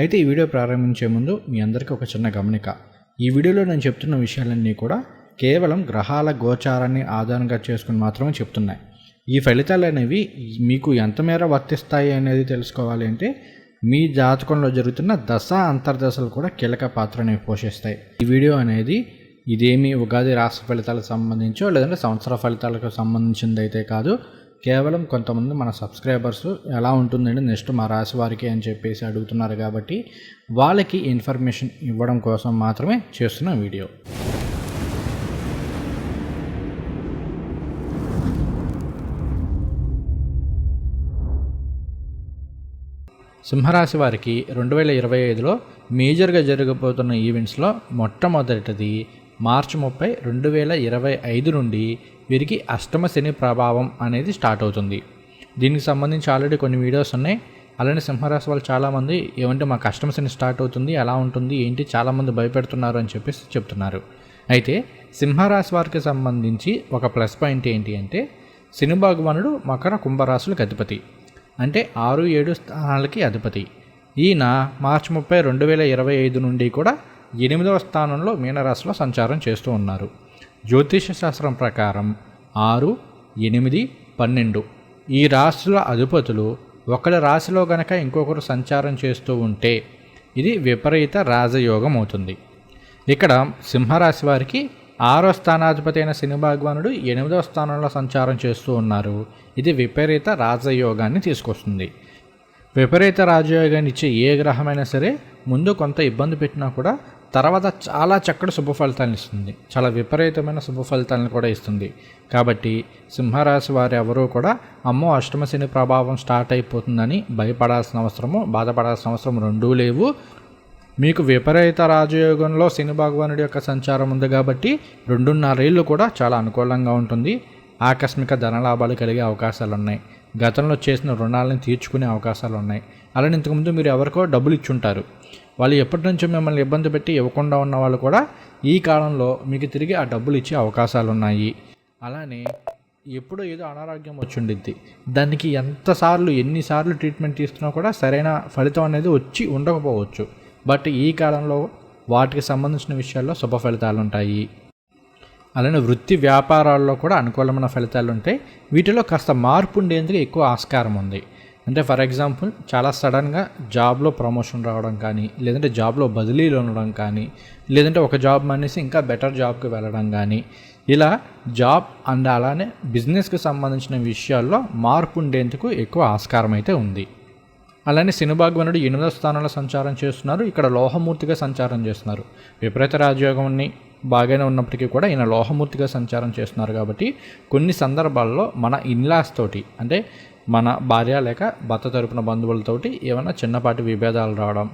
అయితే ఈ వీడియో ప్రారంభించే ముందు మీ అందరికీ ఒక చిన్న గమనిక. ఈ వీడియోలో నేను చెప్తున్న విషయాలన్నీ కూడా కేవలం గ్రహాల గోచారాన్ని ఆధారంగా చేసుకుని మాత్రమే చెప్తున్నాయి. ఈ ఫలితాలు అనేవి మీకు ఎంతమేర వర్తిస్తాయి అనేది తెలుసుకోవాలి అంటే మీ జాతకంలో జరుగుతున్న దశ అంతర్దశలు కూడా కీలక పాత్రని పోషిస్తాయి. ఈ వీడియో అనేది ఇదేమి ఉగాది రాష్ట్ర ఫలితాలకు సంబంధించో లేదంటే సంవత్సర ఫలితాలకు సంబంధించింది అయితే కాదు. కేవలం కొంతమంది మన సబ్స్క్రైబర్స్ ఎలా ఉంటుందండి నెక్స్ట్ మా రాశి వారికి అని చెప్పేసి అడుగుతున్నారు కాబట్టి వాళ్ళకి ఇన్ఫర్మేషన్ ఇవ్వడం కోసం మాత్రమే చేస్తున్న వీడియో. సింహరాశి వారికి రెండు వేల ఇరవై ఐదులో మేజర్గా జరగబోతున్న ఈవెంట్స్లో మొట్టమొదటిది మార్చి ముప్పై రెండు వేల ఇరవై ఐదు నుండి వీరికి అష్టమ శని ప్రభావం అనేది స్టార్ట్ అవుతుంది. దీనికి సంబంధించి ఆల్రెడీ కొన్ని వీడియోస్ ఉన్నాయి. అలానే సింహరాశి వాళ్ళు చాలామంది ఏమంటే మాకు అష్టమ శని స్టార్ట్ అవుతుంది ఎలా ఉంటుంది ఏంటి చాలామంది భయపెడుతున్నారు అని చెప్పేసి చెప్తున్నారు. అయితే సింహరాశి వారికి సంబంధించి ఒక ప్లస్ పాయింట్ ఏంటి అంటే శని భగవానుడు మకర కుంభరాశులకు అధిపతి. అంటే ఆరు ఏడు స్థానాలకి అధిపతి. ఈయన మార్చి ముప్పై రెండు వేల ఇరవై ఐదు నుండి కూడా ఎనిమిదవ స్థానంలో మీనరాశిలో సంచారం చేస్తూ ఉన్నారు. జ్యోతిష శాస్త్రం ప్రకారం ఆరు ఎనిమిది పన్నెండు. ఈ రాశుల అధిపతులు ఒకరి రాశిలో గనక ఇంకొకరు సంచారం చేస్తూ ఉంటే ఇది విపరీత రాజయోగం అవుతుంది. ఇక్కడ సింహరాశి వారికి ఆరో స్థానాధిపతి అయిన శని భగవానుడు ఎనిమిదవ స్థానంలో సంచారం చేస్తూ ఉన్నారు. ఇది విపరీత రాజయోగాన్ని తీసుకొస్తుంది. విపరీత రాజయోగాన్ని ఇచ్చే ఏ గ్రహమైనా సరే ముందు కొంత ఇబ్బంది పెట్టినా కూడా తర్వాత చాలా చక్కటి శుభ ఫలితాలను ఇస్తుంది. చాలా విపరీతమైన శుభ ఫలితాలను కూడా ఇస్తుంది. కాబట్టి సింహరాశి వారు ఎవరూ కూడా అమ్మో అష్టమశని ప్రభావం స్టార్ట్ అయిపోతుందని భయపడాల్సిన అవసరము బాధపడాల్సిన అవసరం రెండూ లేవు. మీకు విపరీత రాజయోగంలో శని భగవానుడి యొక్క సంచారం ఉంది కాబట్టి రెండున్నరేళ్ళు కూడా చాలా అనుకూలంగా ఉంటుంది. ఆకస్మిక ధనలాభాలు కలిగే అవకాశాలు ఉన్నాయి. గతంలో చేసిన రుణాలను తీర్చుకునే అవకాశాలు ఉన్నాయి. అలానే ఇంతకుముందు మీరు ఎవరికో డబ్బులు ఇచ్చుంటారు. వాళ్ళు ఎప్పటి నుంచో మిమ్మల్ని ఇబ్బంది పెట్టి ఇవ్వకుండా ఉన్న వాళ్ళు కూడా ఈ కాలంలో మీకు తిరిగి ఆ డబ్బులు ఇచ్చే అవకాశాలు ఉన్నాయి అలానే ఎప్పుడో ఏదో అనారోగ్యం వచ్చిండిద్ది. దానికి ఎంతసార్లు ఎన్నిసార్లు ట్రీట్మెంట్ తీసుకున్నా కూడా సరైన ఫలితం అనేది వచ్చి ఉండకపోవచ్చు. బట్ ఈ కాలంలో వాటికి సంబంధించిన విషయాల్లో శుభ ఫలితాలు ఉంటాయి అలానే వృత్తి వ్యాపారాల్లో కూడా అనుకూలమైన ఫలితాలు ఉంటాయి వీటిలో కాస్త మార్పు ఉండేందుకు ఎక్కువ ఆస్కారం ఉంది అంటే ఫర్ ఎగ్జాంపుల్ చాలా సడన్గా జాబ్లో ప్రమోషన్ రావడం కానీ లేదంటే జాబ్లో బదిలీలు ఉండడం కానీ లేదంటే ఒక జాబ్ మానేసి ఇంకా బెటర్ జాబ్కి వెళ్ళడం కానీ ఇలా జాబ్ అండ్ అలానే బిజినెస్కి సంబంధించిన విషయాల్లో మార్పు ఉండేందుకు ఎక్కువ ఆస్కారం అయితే ఉంది. అలానే శనిభాగ్వనుడు ఎనిమిదో స్థానంలో సంచారం చేస్తున్నారు. ఇక్కడ లోహమూర్తిగా సంచారం చేస్తున్నారు. విపరీత రాజయోగంని బాగానే ఉన్నప్పటికీ కూడా ఈయన లోహమూర్తిగా సంచారం చేస్తున్నారు కాబట్టి కొన్ని సందర్భాల్లో మన ఇన్లాస్ తోటి అంటే మన భార్య లేక భర్త తరపున బంధువులతోటి ఏమైనా చిన్నపాటి విభేదాలు రావడం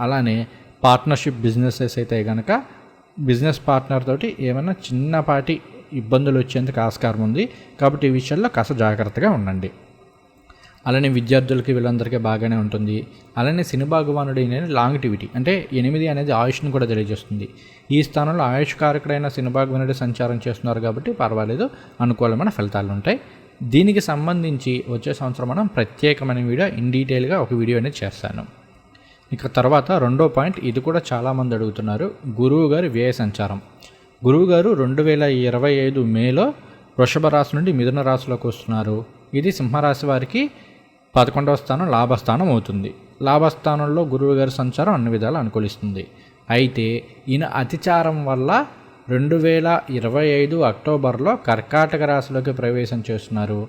అలానే పార్ట్నర్షిప్ బిజినెసెస్ అయితే కనుక బిజినెస్ పార్ట్నర్ తోటి ఏమైనా చిన్నపాటి ఇబ్బందులు వచ్చేందుకు ఆస్కారం ఉంది. కాబట్టి ఈ విషయాల్లో కాస్త జాగ్రత్తగా ఉండండి. అలానే విద్యార్థులకి వీళ్ళందరికీ బాగానే ఉంటుంది. అలానే సిని భగవానుడు అనేది లాంగిటివిటీ అంటే ఎనిమిది అనేది ఆయుష్ను కూడా తెలియజేస్తుంది. ఈ స్థానంలో ఆయుష్ కారకుడైన సిని భగవానుడు సంచారం చేస్తున్నారు కాబట్టి పర్వాలేదు. అనుకూలమైన ఫలితాలు ఉంటాయి దీనికి సంబంధించి వచ్చే సంవత్సరం మనం ప్రత్యేకమైన వీడియో ఇన్ డీటెయిల్గా ఒక వీడియో అనేది చేస్తాను. ఇక తర్వాత రెండో పాయింట్ ఇది కూడా చాలామంది అడుగుతున్నారు గురువు గారి వ్యయ సంచారం. గురువు గారు రెండు వేల ఇరవై ఐదు మేలో వృషభ రాశి నుండి మిథున రాశిలోకి వస్తున్నారు. ఇది సింహరాశి వారికి పదకొండవ స్థానం లాభస్థానం అవుతుంది. లాభస్థానంలో గురువు గారి సంచారం అన్ని విధాలు అనుకూలిస్తుంది. అయితే ఈయన అతిచారం వల్ల రెండు వేల ఇరవై ఐదు అక్టోబర్లో కర్కాటక రాశిలోకి ప్రవేశం చేస్తున్నారు.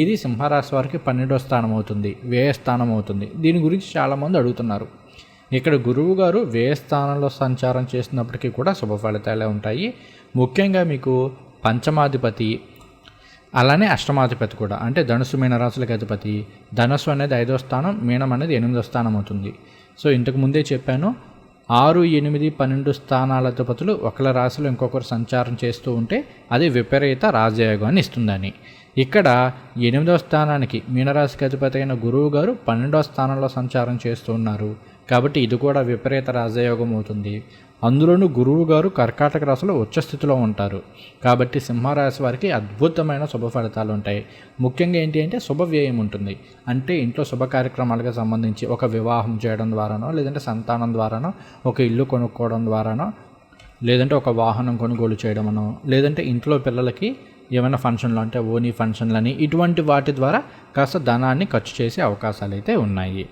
ఇది సింహరాశి వారికి పన్నెండో స్థానం అవుతుంది వ్యయ స్థానం అవుతుంది దీని గురించి చాలామంది అడుగుతున్నారు. ఇక్కడ గురువు గారు వ్యయ స్థానంలో సంచారం చేసినప్పటికీ కూడా శుభ ఫలితాలే ఉంటాయి. ముఖ్యంగా మీకు పంచమాధిపతి అలానే అష్టమాధిపతి కూడా అంటే ధనుసు మీనరాశులకు అధిపతి. ధనుసు అనేది ఐదో స్థానం మీనం అనేది ఎనిమిదో స్థానం అవుతుంది సో ఇంతకు ముందే చెప్పాను ఆరు ఎనిమిది పన్నెండు స్థానాలతో అధిపతులు ఒకళ్ళ రాశిలో ఇంకొకరు సంచారం చేస్తూ ఉంటే అది విపరీత రాజయోగాన్ని ఇస్తుందని. ఇక్కడ ఎనిమిదవ స్థానానికి మీనరాశికి అధిపతి అయిన గురువు గారు పన్నెండవ స్థానంలో సంచారం చేస్తూ ఉన్నారు. కాబట్టి ఇది కూడా విపరీత రాజయోగం అవుతుంది. అందులోనూ గురువు గారు కర్కాటక రాశిలో ఉచ్చస్థితిలో ఉంటారు. కాబట్టి సింహరాశి వారికి అద్భుతమైన శుభ ఫలితాలు ఉంటాయి. ముఖ్యంగా ఏంటి అంటే శుభ వ్యయం ఉంటుంది. అంటే ఇంట్లో శుభ కార్యక్రమాలకు సంబంధించి ఒక వివాహం చేయడం ద్వారానో లేదంటే సంతానం ద్వారానో ఒక ఇల్లు కొనుక్కోవడం ద్వారానో లేదంటే ఒక వాహనం కొనుగోలు చేయడమనో లేదంటే ఇంట్లో పిల్లలకి ఏమైనా ఫంక్షన్లు అంటే ఓనీ ఫంక్షన్లని ఇటువంటి వాటి ద్వారా కాస్త ధనాన్ని ఖర్చు చేసే అవకాశాలు అయితే ఉన్నాయి.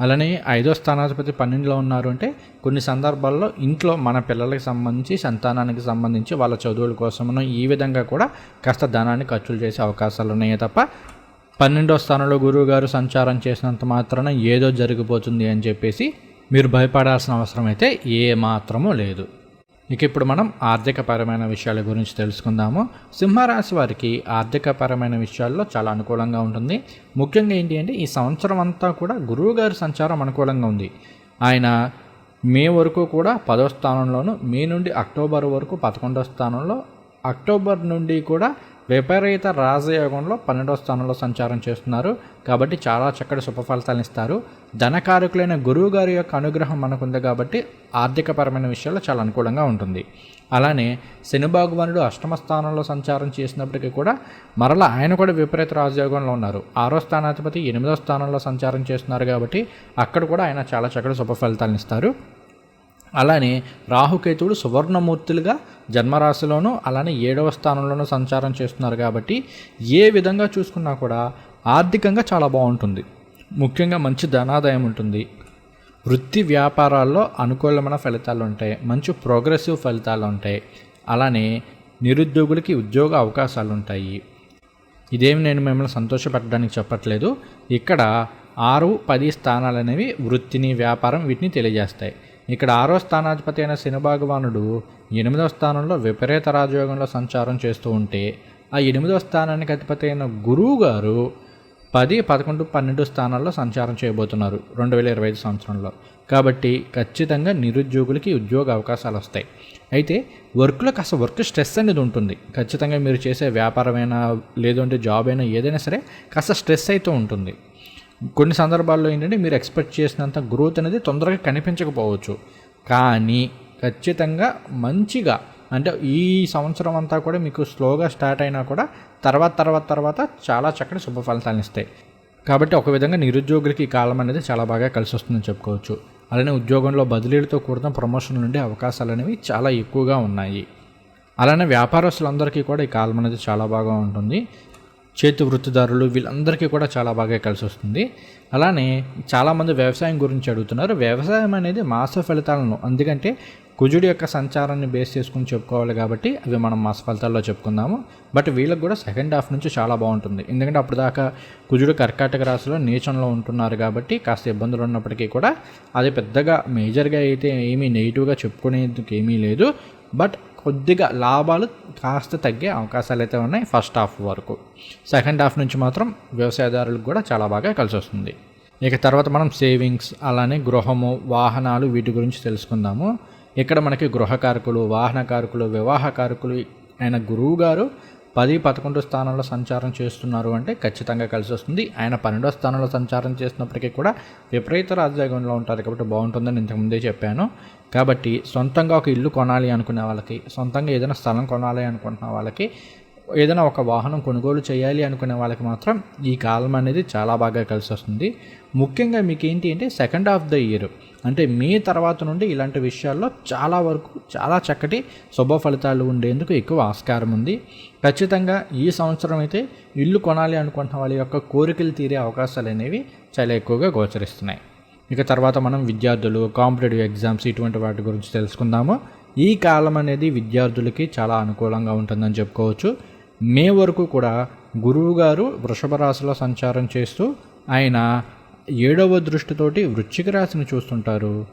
అలానే ఐదో స్థానాధిపతి పన్నెండులో ఉన్నారు అంటే కొన్ని సందర్భాల్లో ఇంట్లో మన పిల్లలకి సంబంధించి సంతానానికి సంబంధించి వాళ్ళ చదువుల కోసమనో ఈ విధంగా కూడా కాస్త ధనాన్ని ఖర్చులు చేసే అవకాశాలు ఉన్నాయి తప్ప పన్నెండో స్థానంలో గురువు గారు సంచారం చేసినంత మాత్రాన ఏదో జరిగిపోతుంది అని చెప్పేసి మీరు భయపడాల్సిన అవసరం అయితే ఏ మాత్రమూ లేదు. ఇక ఇప్పుడు మనం ఆర్థికపరమైన విషయాల గురించి తెలుసుకుందాము. సింహరాశి వారికి ఆర్థికపరమైన విషయాల్లో చాలా అనుకూలంగా ఉంటుంది. ముఖ్యంగా ఏంటి అంటే ఈ సంవత్సరం అంతా కూడా గురువు గారి సంచారం అనుకూలంగా ఉంది. ఆయన మే వరకు కూడా పదో స్థానంలోను మే నుండి అక్టోబర్ వరకు పదకొండో స్థానంలో అక్టోబర్ నుండి కూడా విపరీత రాజయోగంలో పన్నెండవ స్థానంలో సంచారం చేస్తున్నారు. కాబట్టి చాలా చక్కటి శుభఫలితాలను ఇస్తారు. ధనకారకులైన గురువు గారి యొక్క అనుగ్రహం మనకుంది కాబట్టి ఆర్థికపరమైన విషయాల్లో చాలా అనుకూలంగా ఉంటుంది. అలానే శని భగవానుడు అష్టమ స్థానంలో సంచారం చేసినప్పటికీ కూడా మరలా ఆయన కూడా విపరీత రాజయోగంలో ఉన్నారు. ఆరో స్థానాధిపతి ఎనిమిదో స్థానంలో సంచారం చేస్తున్నారు కాబట్టి అక్కడ కూడా ఆయన చాలా చక్కటి శుభ ఫలితాలను ఇస్తారు. అలానే రాహుకేతువుడు సువర్ణమూర్తులుగా జన్మరాశిలోనూ అలానే ఏడవ స్థానంలోనూ సంచారం చేస్తున్నారు కాబట్టి ఏ విధంగా చూసుకున్నా కూడా ఆర్థికంగా చాలా బాగుంటుంది. ముఖ్యంగా మంచి ధనాదాయం ఉంటుంది. వృత్తి వ్యాపారాల్లో అనుకూలమైన ఫలితాలు ఉంటాయి. మంచి ప్రోగ్రెసివ్ ఫలితాలు ఉంటాయి. అలానే నిరుద్యోగులకి ఉద్యోగ అవకాశాలు ఉంటాయి. ఇదేమి నేను మిమ్మల్ని సంతోషపెట్టడానికి చెప్పట్లేదు. ఇక్కడ ఆరు పది స్థానాలు అనేవి వృత్తిని వ్యాపారం వీటిని తెలియజేస్తాయి. ఇక్కడ ఆరో స్థానాధిపతి అయిన శనిభాగవానుడు ఎనిమిదవ స్థానంలో విపరీత రాజయోగంలో సంచారం చేస్తూ ఉంటే ఆ ఎనిమిదవ స్థానానికి అధిపతి అయిన గురువు గారు పది పదకొండు పన్నెండు స్థానాల్లో సంచారం చేయబోతున్నారు రెండు వేల ఇరవై ఐదు సంవత్సరంలో. కాబట్టి ఖచ్చితంగా నిరుద్యోగులకి ఉద్యోగ అవకాశాలు వస్తాయి. అయితే వర్క్లో కాస్త వర్క్ స్ట్రెస్ అనేది ఉంటుంది. ఖచ్చితంగా మీరు చేసే వ్యాపారమైనా లేదంటే జాబ్ అయినా ఏదైనా సరే కాస్త స్ట్రెస్ అయితే ఉంటుంది. కొన్ని సందర్భాల్లో ఏంటంటే మీరు ఎక్స్పెక్ట్ చేసినంత గ్రోత్ అనేది తొందరగా కనిపించకపోవచ్చు. కానీ ఖచ్చితంగా మంచిగా అంటే ఈ సంవత్సరం అంతా కూడా మీకు స్లోగా స్టార్ట్ అయినా కూడా తర్వాత తర్వాత తర్వాత చాలా చక్కటి శుభ ఫలితాలను ఇస్తాయి. కాబట్టి ఒక విధంగా నిరుద్యోగులకి ఈ కాలం అనేది చాలా బాగా కలిసి వస్తుందని చెప్పుకోవచ్చు. అలానే ఉద్యోగంలో బదిలీలతో కూడిన ప్రమోషన్ నుండి అవకాశాలు అనేవి చాలా ఎక్కువగా ఉన్నాయి. అలానే వ్యాపారస్తులందరికీ కూడా ఈ కాలం అనేది చాలా బాగా ఉంటుంది. చేతి వృత్తిదారులు వీళ్ళందరికీ కూడా చాలా బాగా కలిసి వస్తుంది. అలానే చాలామంది వ్యవసాయం గురించి అడుగుతున్నారు. వ్యవసాయం అనేది మాస ఫలితాలను ఎందుకంటే కుజుడి యొక్క సంచారాన్ని బేస్ చేసుకుని చెప్పుకోవాలి కాబట్టి అవి మనం మాస ఫలితాల్లో చెప్పుకుందాము. బట్ వీళ్ళకి కూడా సెకండ్ హాఫ్ నుంచి చాలా బాగుంటుంది. ఎందుకంటే అప్పుడు దాకా కుజుడు కర్కాటక రాశిలో నీచంలో ఉంటున్నారు కాబట్టి కాస్త ఇబ్బందులు ఉన్నప్పటికీ కూడా అది పెద్దగా మేజర్గా అయితే ఏమీ నెగిటివ్గా చెప్పుకునేందుకు ఏమీ లేదు. బట్ కొద్దిగా లాభాలు కాస్త తగ్గే అవకాశాలు అయితే ఉన్నాయి ఫస్ట్ హాఫ్ వరకు. సెకండ్ హాఫ్ నుంచి మాత్రం వ్యవసాయదారులకు కూడా చాలా బాగా కలిసి వస్తుంది. ఇక తర్వాత మనం సేవింగ్స్ అలానే గృహము వాహనాలు వీటి గురించి తెలుసుకుందాము. ఇక్కడ మనకి గృహకారకులు వాహనకారకులు వివాహకారకులు అయిన గురువు గారు పది పదకొండు స్థానంలో సంచారం చేస్తున్నారు అంటే ఖచ్చితంగా కలిసి వస్తుంది. ఆయన పన్నెండో స్థానంలో సంచారం చేసినప్పటికీ కూడా విపరీత రాజయోగంలో ఉంటారు కాబట్టి బాగుంటుందని ఇంతకుముందే చెప్పాను. కాబట్టి సొంతంగా ఒక ఇల్లు కొనాలి అనుకునే వాళ్ళకి సొంతంగా ఏదైనా స్థలం కొనాలి అనుకుంటున్న వాళ్ళకి ఏదైనా ఒక వాహనం కొనుగోలు చేయాలి అనుకునే వాళ్ళకి మాత్రం ఈ కాలం అనేది చాలా బాగా కలిసి వస్తుంది. ముఖ్యంగా మీకు ఏంటి అంటే సెకండ్ హాఫ్ ద ఇయర్ అంటే మీ తర్వాత నుండి ఇలాంటి విషయాల్లో చాలా వరకు చాలా చక్కటి శుభ ఫలితాలు ఉండేందుకు ఎక్కువ ఆస్కారం ఉంది. ఖచ్చితంగా ఈ సంవత్సరం అయితే ఇల్లు కొనాలి అనుకుంటున్న వాళ్ళ యొక్క కోరికలు తీరే అవకాశాలు అనేవి చాలా ఎక్కువగా గోచరిస్తున్నాయి. ఇక తర్వాత మనం విద్యార్థులు కాంపిటేటివ్ ఎగ్జామ్స్ ఇటువంటి వాటి గురించి తెలుసుకుందాము. ఈ కాలం అనేది విద్యార్థులకి చాలా అనుకూలంగా ఉంటుందని చెప్పుకోవచ్చు. మే వరకు కూడా గురువు గారు వృషభ రాశిలో సంచారం చేస్తూ ఆయన ఏడవ దృష్టితోటి వృశ్చిక రాశిని చూస్తుంటారు.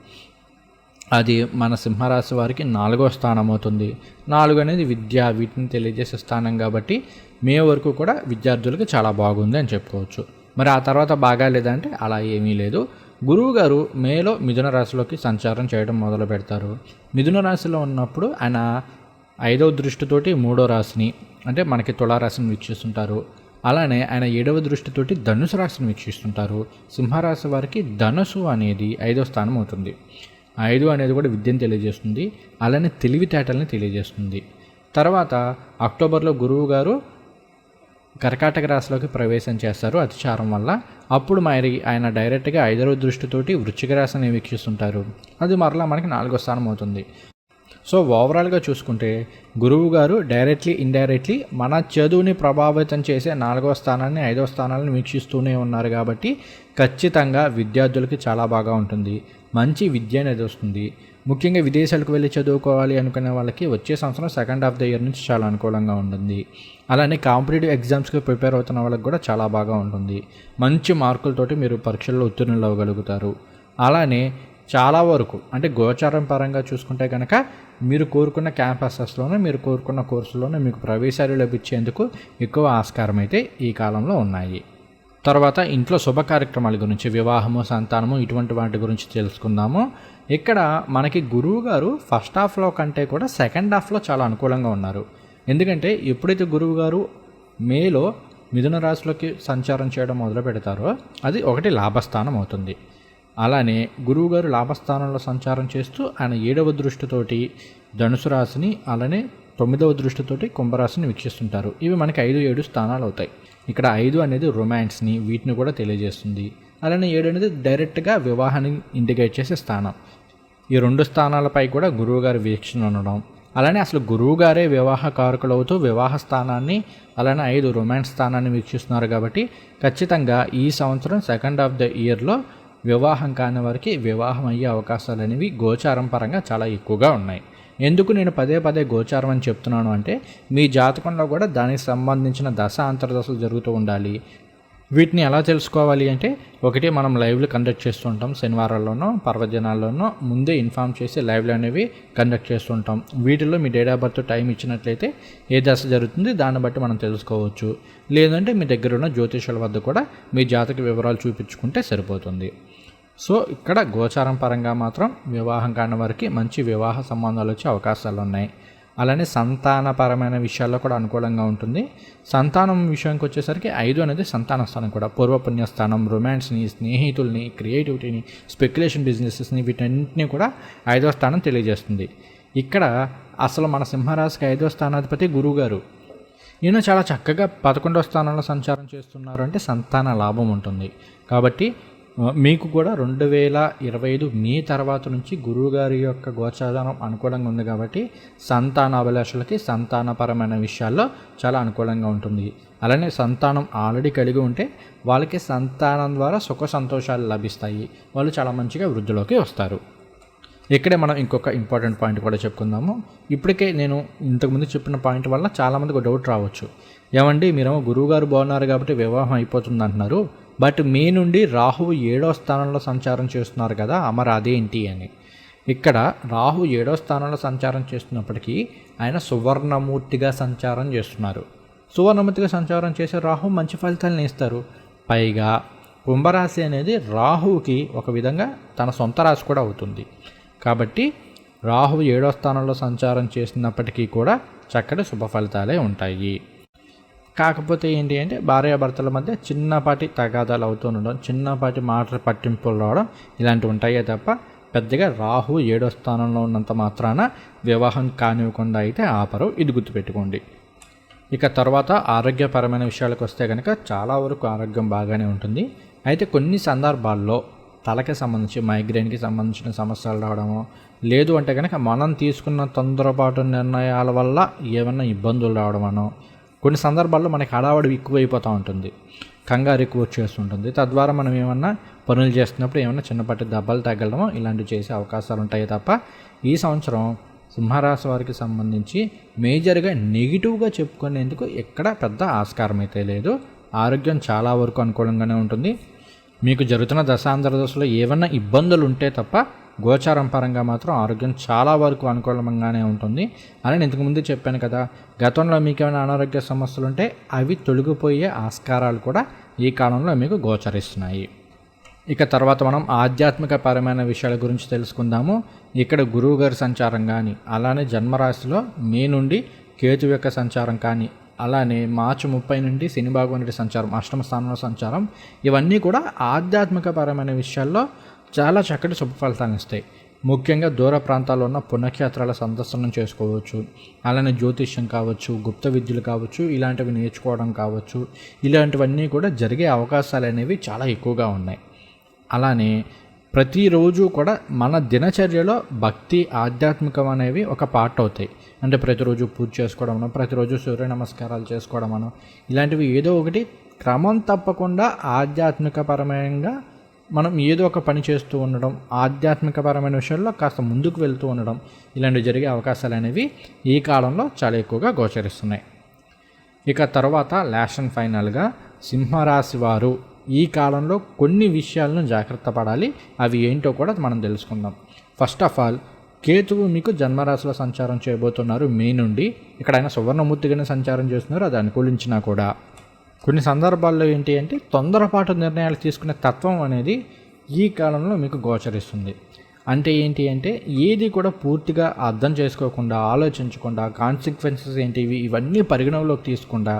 అది మన సింహరాశి వారికి నాలుగో స్థానం అవుతుంది. నాలుగు అనేది విద్య వీటిని తెలియజేసే స్థానం కాబట్టి మే వరకు కూడా విద్యార్థులకు చాలా బాగుంది అని చెప్పుకోవచ్చు. మరి ఆ తర్వాత బాగా లేదంటే అలా ఏమీ లేదు. గురువు గారు మేలో మిథున రాశిలోకి సంచారం చేయడం మొదలు పెడతారు మిథున రాశిలో ఉన్నప్పుడు ఆయన ఐదవ దృష్టితోటి మూడో రాశిని అంటే మనకి తులారాశిని వీక్షిస్తుంటారు. అలానే ఆయన ఏడవ దృష్టితోటి ధనుసు రాశిని వీక్షిస్తుంటారు. సింహరాశి వారికి ధనుసు అనేది ఐదో స్థానం అవుతుంది. ఐదు అనేది కూడా విద్యను తెలియజేస్తుంది. అలానే తెలివితేటల్ని తెలియజేస్తుంది. తర్వాత అక్టోబర్లో గురువు గారు కర్కాటక రాశిలోకి ప్రవేశం చేస్తారు అతిచారం వల్ల. అప్పుడు మరి ఆయన డైరెక్ట్గా ఐదవ దృష్టితోటి వృచ్చిక రాశిని వీక్షిస్తుంటారు. అది మరలా మనకి నాలుగో స్థానం అవుతుంది. సో ఓవరాల్గా చూసుకుంటే గురువు గారు డైరెక్ట్లీ ఇండైరెక్ట్లీ మన చదువుని ప్రభావితం చేసే నాలుగో స్థానాన్ని ఐదో స్థానాన్ని వీక్షిస్తూనే ఉన్నారు కాబట్టి ఖచ్చితంగా విద్యార్థులకి చాలా బాగా ఉంటుంది. మంచి విద్య అనేది వస్తుంది. ముఖ్యంగా విదేశాలకు వెళ్ళి చదువుకోవాలి అనుకునే వాళ్ళకి వచ్చే సంవత్సరం సెకండ్ హాఫ్ ద ఇయర్ నుంచి చాలా అనుకూలంగా ఉంటుంది. అలానే కాంపిటేటివ్ ఎగ్జామ్స్కి ప్రిపేర్ అవుతున్న వాళ్ళకి కూడా చాలా బాగా ఉంటుంది. మంచి మార్కులతోటి మీరు పరీక్షల్లో ఉత్తీర్ణులు అవ్వగలుగుతారు అలానే చాలా వరకు అంటే గోచారం పరంగా చూసుకుంటే కనుక మీరు కోరుకున్న క్యాంపసెస్లోనే మీరు కోరుకున్న కోర్సులోనే మీకు ప్రవేశాలు లభించేందుకు ఎక్కువ ఆస్కారం అయితే ఈ కాలంలో ఉన్నాయి. తర్వాత ఇంట్లో శుభ కార్యక్రమాల గురించి వివాహము సంతానము ఇటువంటి వాటి గురించి తెలుసుకుందాము. ఇక్కడ మనకి గురువు గారు ఫస్ట్ హాఫ్లో కంటే కూడా సెకండ్ హాఫ్లో చాలా అనుకూలంగా ఉన్నారు. ఎందుకంటే ఎప్పుడైతే గురువు గారు మేలో మిథున రాశిలోకి సంచారం చేయడం మొదలు పెడతారో అది ఒకటి లాభస్థానం అవుతుంది. అలానే గురువుగారు లాభస్థానంలో సంచారం చేస్తూ ఆయన ఏడవ దృష్టితోటి ధనుసు రాశిని అలానే తొమ్మిదవ దృష్టితోటి కుంభరాశిని వీక్షిస్తుంటారు. ఇవి మనకి ఐదు ఏడు స్థానాలు అవుతాయి. ఇక్కడ ఐదు అనేది రొమాన్స్ని వీటిని కూడా తెలియజేస్తుంది. అలానే ఏడు అనేది డైరెక్ట్గా వివాహాన్ని ఇండికేట్ చేసే స్థానం. ఈ రెండు స్థానాలపై కూడా గురువుగారి వీక్షణ ఉండడం. అలానే అసలు గురువుగారే వివాహ కారకులు అవుతూ వివాహ స్థానాన్ని అలానే ఐదు రొమాన్స్ స్థానాన్ని వీక్షిస్తున్నారు కాబట్టి ఖచ్చితంగా ఈ సంవత్సరం సెకండ్ ఆఫ్ ద ఇయర్లో వివాహం కాని వారికి వివాహం అయ్యే అవకాశాలు అనేవి గోచారం పరంగా చాలా ఎక్కువగా ఉన్నాయి. ఎందుకు నేను పదే పదే గోచారం అని చెప్తున్నాను అంటే మీ జాతకంలో కూడా దానికి సంబంధించిన దశ అంతర్దశలు జరుగుతూ ఉండాలి. వీటిని ఎలా తెలుసుకోవాలి అంటే ఒకటి మనం లైవ్లు కండక్ట్ చేస్తుంటాం శనివారాల్లోనో పర్వదినాల్లోనో ముందే ఇన్ఫామ్ చేసి లైవ్లు అనేవి కండక్ట్ చేస్తుంటాం వీటిలో మీ డేట్ ఆఫ్ బర్త్ టైం ఇచ్చినట్లయితే ఏ దశ జరుగుతుంది దాన్ని బట్టి మనం తెలుసుకోవచ్చు. లేదంటే మీ దగ్గర ఉన్న జ్యోతిషుల వద్ద కూడా మీ జాతక వివరాలు చూపించుకుంటే సరిపోతుంది. సో ఇక్కడ గోచారం పరంగా మాత్రం వివాహం కాని వారికి మంచి వివాహ సంబంధాలు వచ్చే అవకాశాలు ఉన్నాయి. అలానే సంతానపరమైన విషయాల్లో కూడా అనుకూలంగా ఉంటుంది. సంతానం విషయానికి వచ్చేసరికి ఐదు అనేది సంతాన స్థానం కూడా. పూర్వపుణ్యస్థానం రొమాన్స్ని స్నేహితుల్ని క్రియేటివిటీని స్పెక్యులేషన్ బిజినెసెస్ని వీటన్నింటినీ కూడా ఐదో స్థానం తెలియజేస్తుంది. ఇక్కడ అసలు మన సింహరాశికి ఐదో స్థానాధిపతి గురువుగారు ఈయన చాలా చక్కగా పదకొండవ స్థానంలో సంచారం చేస్తున్నారు అంటే సంతాన లాభం ఉంటుంది. కాబట్టి మీకు కూడా రెండు వేల ఇరవై ఐదు మే తర్వాత నుంచి గురువుగారి యొక్క గోచారం అనుకూలంగా ఉంది కాబట్టి సంతాన అభిలాషలకి సంతానపరమైన విషయాల్లో చాలా అనుకూలంగా ఉంటుంది. అలానే సంతానం ఆల్రెడీ కలిగి ఉంటే వాళ్ళకి సంతానం ద్వారా సుఖ సంతోషాలు లభిస్తాయి. వాళ్ళు చాలా మంచిగా వృద్ధిలోకి వస్తారు. ఇక్కడే మనం ఇంకొక ఇంపార్టెంట్ పాయింట్ కూడా చెప్పుకుందాము. ఇప్పటికే నేను ఇంతకుముందు చెప్పిన పాయింట్ వల్ల చాలామందికి డౌట్ రావచ్చు. ఏమండి మీరేమో గురువుగారు బాగున్నారు కాబట్టి వివాహం అయిపోతుంది అంటున్నారు. బట్ మే నుండి రాహువు ఏడో స్థానంలో సంచారం చేస్తున్నారు కదా అమర్ అదేంటి అని. ఇక్కడ రాహు ఏడో స్థానంలో సంచారం చేస్తున్నప్పటికీ ఆయన సువర్ణమూర్తిగా సంచారం చేస్తున్నారు. సువర్ణమూర్తిగా సంచారం చేసే రాహు మంచి ఫలితాలను ఇస్తారు. పైగా కుంభరాశి అనేది రాహువుకి ఒక విధంగా తన సొంత రాశి కూడా అవుతుంది. కాబట్టి రాహు ఏడో స్థానంలో సంచారం చేసినప్పటికీ కూడా చక్కటి శుభ ఫలితాలే ఉంటాయి. కాకపోతే ఏంటి అంటే భార్యాభర్తల మధ్య చిన్నపాటి తగాదాలు అవుతూ ఉండడం చిన్నపాటి మాటల పట్టింపులు రావడం ఇలాంటివి ఉంటాయే తప్ప పెద్దగా రాహు ఏడో స్థానంలో ఉన్నంత మాత్రాన వివాహం కానివ్వకుండా అయితే ఆపరు ఇది గుర్తుపెట్టుకోండి. ఇక తర్వాత ఆరోగ్యపరమైన విషయాలకు వస్తే కనుక చాలా వరకు ఆరోగ్యం బాగానే ఉంటుంది. అయితే కొన్ని సందర్భాల్లో తలకి సంబంధించి మైగ్రేన్కి సంబంధించిన సమస్యలు రావడము లేదు అంటే కనుక మనం తీసుకున్న తొందరపాటు నిర్ణయాల వల్ల ఏమైనా ఇబ్బందులు రావడమనో కొన్ని సందర్భాల్లో మనకి హడావడి ఎక్కువైపోతూ ఉంటుంది. కంగారు ఎక్కువ వచ్చేస్తుంటుంది తద్వారా మనం ఏమన్నా పనులు చేస్తున్నప్పుడు ఏమన్నా చిన్నపాటి దెబ్బలు తగ్గడమో ఇలాంటివి చేసే అవకాశాలు ఉంటాయి తప్ప ఈ సంవత్సరం సింహరాశి వారికి సంబంధించి మేజర్గా నెగిటివ్గా చెప్పుకునేందుకు ఎక్కడ పెద్ద ఆస్కారం అయితే లేదు. ఆరోగ్యం చాలా వరకు అనుకూలంగానే ఉంటుంది. మీకు జరుగుతున్న దశాంతర దశలో ఏమన్నా ఇబ్బందులు ఉంటే తప్ప గోచారం పరంగా మాత్రం ఆరోగ్యం చాలా వరకు అనుకూలంగానే ఉంటుంది. అని ఇంతకుముందు చెప్పాను కదా గతంలో మీకు ఏమైనా అనారోగ్య సమస్యలు ఉంటే అవి తొలగిపోయే ఆస్కారాలు కూడా ఈ కాలంలో మీకు గోచరిస్తున్నాయి. ఇక తర్వాత మనం ఆధ్యాత్మిక పరమైన విషయాల గురించి తెలుసుకుందాము. ఇక్కడ గురువు గారి సంచారం కానీ అలానే జన్మరాశిలో మే నుండి కేతు యొక్క సంచారం కానీ అలానే మార్చి ముప్పై నుండి శని భగవానుడి సంచారం అష్టమ స్థానంలో సంచారం ఇవన్నీ కూడా ఆధ్యాత్మిక పరమైన విషయాల్లో చాలా చక్కటి శుభ ఇస్తాయి. ముఖ్యంగా దూర ప్రాంతాల్లో ఉన్న పుణ్యక్షేత్రాల సందర్శనం చేసుకోవచ్చు. అలానే జ్యోతిష్యం కావచ్చు గుప్త విద్యలు కావచ్చు ఇలాంటివి నేర్చుకోవడం కావచ్చు. ఇలాంటివన్నీ కూడా జరిగే అవకాశాలు అనేవి చాలా ఎక్కువగా ఉన్నాయి. అలానే ప్రతిరోజు కూడా మన దినచర్యలో భక్తి ఆధ్యాత్మికం అనేవి ఒక పార్ట్ అవుతాయి. అంటే ప్రతిరోజు పూజ చేసుకోవడం ప్రతిరోజు సూర్య నమస్కారాలు చేసుకోవడం ఇలాంటివి ఏదో ఒకటి క్రమం తప్పకుండా ఆధ్యాత్మికపరమైన మనం ఏదో ఒక పని చేస్తూ ఉండడం ఆధ్యాత్మికపరమైన విషయంలో కాస్త ముందుకు వెళ్తూ ఉండడం ఇలాంటివి జరిగే అవకాశాలు అనేవి ఈ కాలంలో చాలా ఎక్కువగా గోచరిస్తున్నాయి. ఇక తర్వాత లాస్ట్ అండ్ ఫైనల్గా సింహరాశి వారు ఈ కాలంలో కొన్ని విషయాలను జాగ్రత్త పడాలి. అవి ఏంటో కూడా మనం తెలుసుకుందాం. ఫస్ట్ ఆఫ్ ఆల్ కేతువు మీకు జన్మరాశిలో సంచారం చేయబోతున్నారు. మే నుండి ఇక్కడ ఆయన సువర్ణమూర్తిగానే సంచారం చేస్తున్నారు అది అనుకూలించినా కూడా. కొన్ని సందర్భాల్లో ఏంటి అంటే తొందరపాటు నిర్ణయాలు తీసుకునే తత్వం అనేది ఈ కాలంలో మీకు గోచరిస్తుంది. అంటే ఏంటి అంటే ఏది కూడా పూర్తిగా అర్థం చేసుకోకుండా ఆలోచించకుండా కాన్సిక్వెన్సెస్ ఏంటివి ఇవన్నీ పరిగణలోకి తీసుకుండా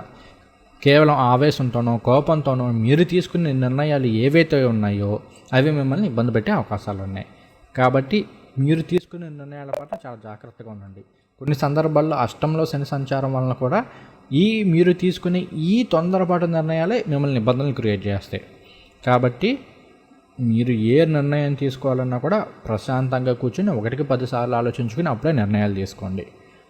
కేవలం ఆవేశంతోనో కోపంతోనో మీరు తీసుకునే నిర్ణయాలు ఏవైతే ఉన్నాయో అవి మిమ్మల్ని ఇబ్బంది పెట్టే అవకాశాలు ఉన్నాయి. కాబట్టి మీరు తీసుకునే నిర్ణయాల పట్ల చాలా జాగ్రత్తగా ఉండండి. కొన్ని సందర్భాల్లో అష్టంలో శని సంచారం వలన కూడా ఈ మీరు తీసుకునే ఈ తొందరపాటు నిర్ణయాలే మిమ్మల్ని నిబంధనలు క్రియేట్ చేస్తాయి. కాబట్టి మీరు ఏ నిర్ణయం తీసుకోవాలన్నా కూడా ప్రశాంతంగా కూర్చొని ఒకటికి పదిసార్లు ఆలోచించుకుని అప్పుడే నిర్ణయాలు తీసుకోండి.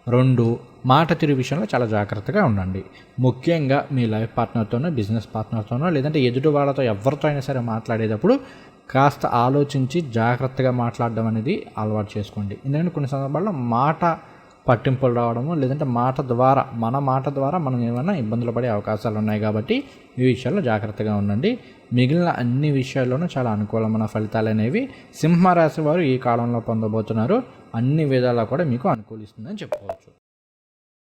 రెండు మాట తిరిగి విషయంలో చాలా జాగ్రత్తగా ఉండండి. ముఖ్యంగా మీ లైఫ్ పార్ట్నర్తోనో బిజినెస్ పార్ట్నర్తోనో లేదంటే ఎదుటి వాళ్ళతో ఎవరితో అయినా సరే మాట్లాడేటప్పుడు కాస్త ఆలోచించి జాగ్రత్తగా మాట్లాడడం అనేది అలవాటు చేసుకోండి. ఎందుకంటే కొన్ని సందర్భాల్లో మాట పట్టింపులు రావడము లేదంటే మాట ద్వారా మన మాట ద్వారా మనం ఏమైనా ఇబ్బందులు పడే అవకాశాలు ఉన్నాయి కాబట్టి ఈ విషయాల్లో జాగ్రత్తగా ఉండండి. మిగిలిన అన్ని విషయాల్లోనూ చాలా అనుకూలమైన ఫలితాలు అనేవి సింహరాశి వారు ఈ కాలంలో పొందబోతున్నారు. అన్ని విధాలా కూడా మీకు అనుకూలిస్తుందని చెప్పుకోవచ్చు.